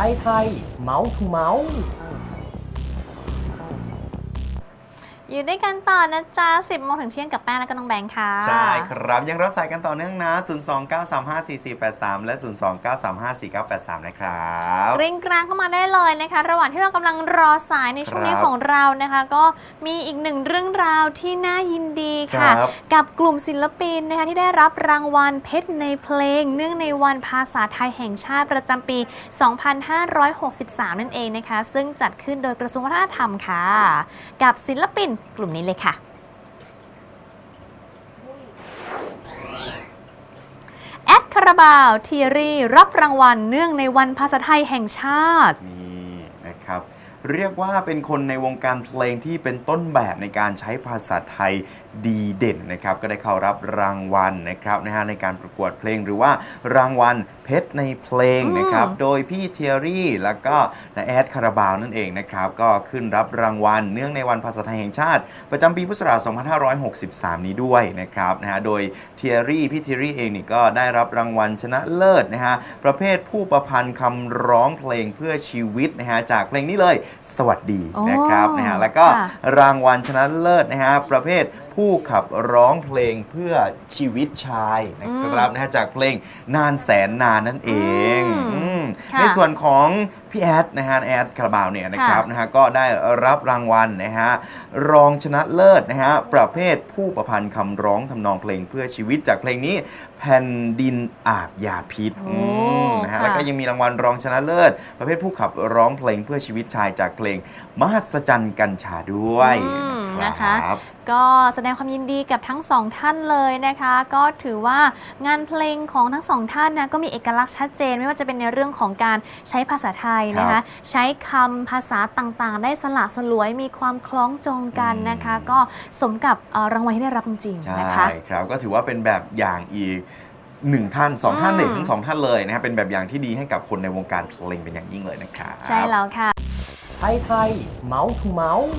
ไทยไทยเมาส์ทูเมาส์ อยู่ด้วยกันต่อนะจ๊ะ 10โมงถึงเที่ยงกับแป้งและก็น้องแบงค์ค่ะ ใช่ครับยังรับสายกันต่อเนื่องนะ 029354483 และ 029354983 นะครับกริ้งกลางเข้ามาได้เลยนะคะ ระหว่างที่เรากำลังรอสายในช่วงนี้ครับของเรานะคะ ก็มีอีกหนึ่งเรื่องราวที่น่ายินดีค่ะครับกับกลุ่มศิลปินนะคะที่ได้รับรางวัลเพชรในเพลง เนื่องในวันภาษาไทยแห่งชาติประจำปี 2563 นั่นเองนะคะ ซึ่งจัดขึ้นโดยกระทรวงวัฒนธรรมค่ะ กับศิลปินกลุ่มนี้เลยค่ะ แอดคาราบาวเทียรี่รับรางวัลเนื่องในวันภาษาไทยแห่งชาติ เรียกว่าเป็นคนในวงการเพลงที่เป็นต้นแบบในการใช้ภาษาไทยดีเด่นนะครับ ก็ได้เข้ารับรางวัลนะครับนะฮะในการประกวดเพลงหรือว่ารางวัลเพชรในเพลงนะครับอืมโดยพี่เทียรี่ แล้วก็นาแอดคาราบาวนั่นเองนะครับ ก็ขึ้นรับรางวัลเนื่องในวันภาษาไทยแห่งชาติ ประจำปีพุทธศักราช 2563 นี้ด้วยนะครับนะฮะโดยเทียรี่พี่เทียรี่เองนี่ก็ได้รับรางวัลชนะเลิศนะฮะประเภทผู้ประพันธ์คำร้องเพลงเพื่อชีวิตนะฮะจากเพลงนี้เลยสวัสดีนะครับโอ้นะฮะแล้วก็ค่ะรางวัลชนะเลิศนะฮะประเภทผู้ขับร้องเพลงเพื่อชีวิตชายนะครับนะฮะจากเพลงนานแสนนานนั่นเองอืมอืมค่ะในส่วนของ พี่แอดนะฮะแอดคาราบาวเนี่ยนะครับค่ะนะฮะก็ได้รับรางวัลนะฮะรองชนะเลิศนะฮะประเภทผู้ประพันธ์คำร้องทำนองเพลงเพื่อชีวิตจากเพลงนี้แผ่นดินอาบยาพิษโอ้อืมนะฮะค่ะแล้วก็ยังมีรางวัลรองชนะเลิศ ประเภทผู้ขับร้องเพลงเพื่อชีวิตชายจากเพลงมหัศจรรย์กัญชาด้วยอืม นะคะรับ ก็แสดงความยินดีกับทั้งสองท่านเลยนะคะ ก็ถือว่างานเพลงของทั้งสองท่านนะก็มีเอกลักษณ์ชัดเจน ไม่ว่าจะเป็นในเรื่องของการใช้ภาษาไทยนะครัคะ บใช้คำภาษาต่างๆ ได้สละสลวยมีความคล้องจองกันนะคะก็สมกับเอ่อรางวัลที่ได้รับจริงใช่ๆนะคะ ครับก็ถือว่าเป็นแบบอย่างอีกหนึ่งท่านสองท่านอืมเลยทั้งสองท่านเลยนะครับเป็นแบบอย่างที่ดีให้กับคนในวงการเพลงเป็นอย่างยิ่งเลยนะครับ ใช่แล้วค่ะ ไทยไทยเมาส์ทูเมาส์